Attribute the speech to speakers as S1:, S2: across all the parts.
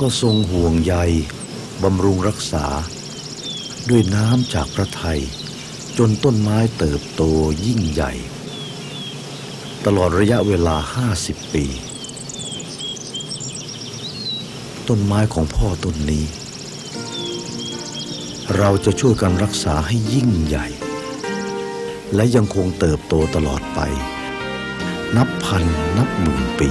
S1: ก็ทรงห่วงใยบำรุงรักษา ด้วยน้ำจากพระไทย จนต้นไม้เติบโตยิ่งใหญ่ ตลอดระยะเวลา50ปี ต้นไม้ของพ่อต้นนี้ เราจะช่วยกันรักษาให้ยิ่งใหญ่ และยังคงเติบโตตลอดไป นับพันนับหมื่นปี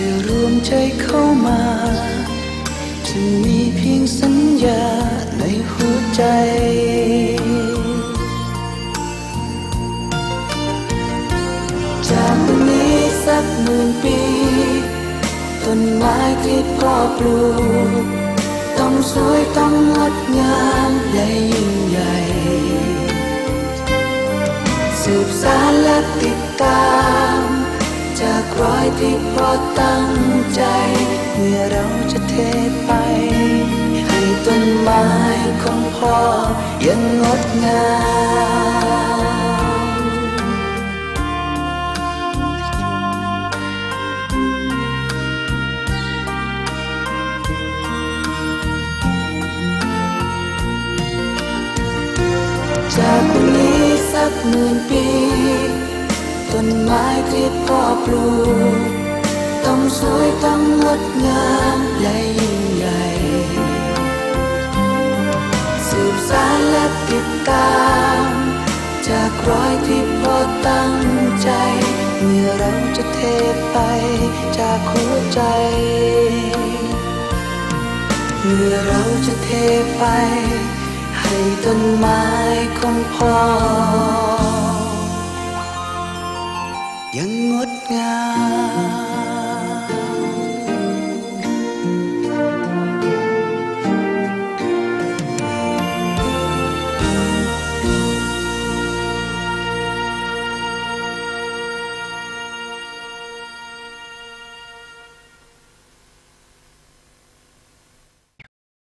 S2: จะรวมใจเข้ามาจะมีเพียงสัญญาในหัวใจจากวันนี้สักหมื่นปีต้นไม้ที่พ่อปลูก ต้องสวยต้องงดงามและยิ่งใหญ่ สืบสารและติดตาม ที่พ่อตั้งใจ เมื่อเราจะเทไป ให้ต้นไม้ของพ่อยังงดงามจากวันนี้สักหมื่นปี ต้นไม้ที่พ่อปลูก สวยต้องงดงามและยิ่งใหญ่สืบสารและติดตาม จากรอยที่พ่อตั้งใจ เมื่อเราจะเทไปจากหัวใจ เมื่อเราจะเทไป ให้ต้นไม้ของพ่อ ยังงดงาม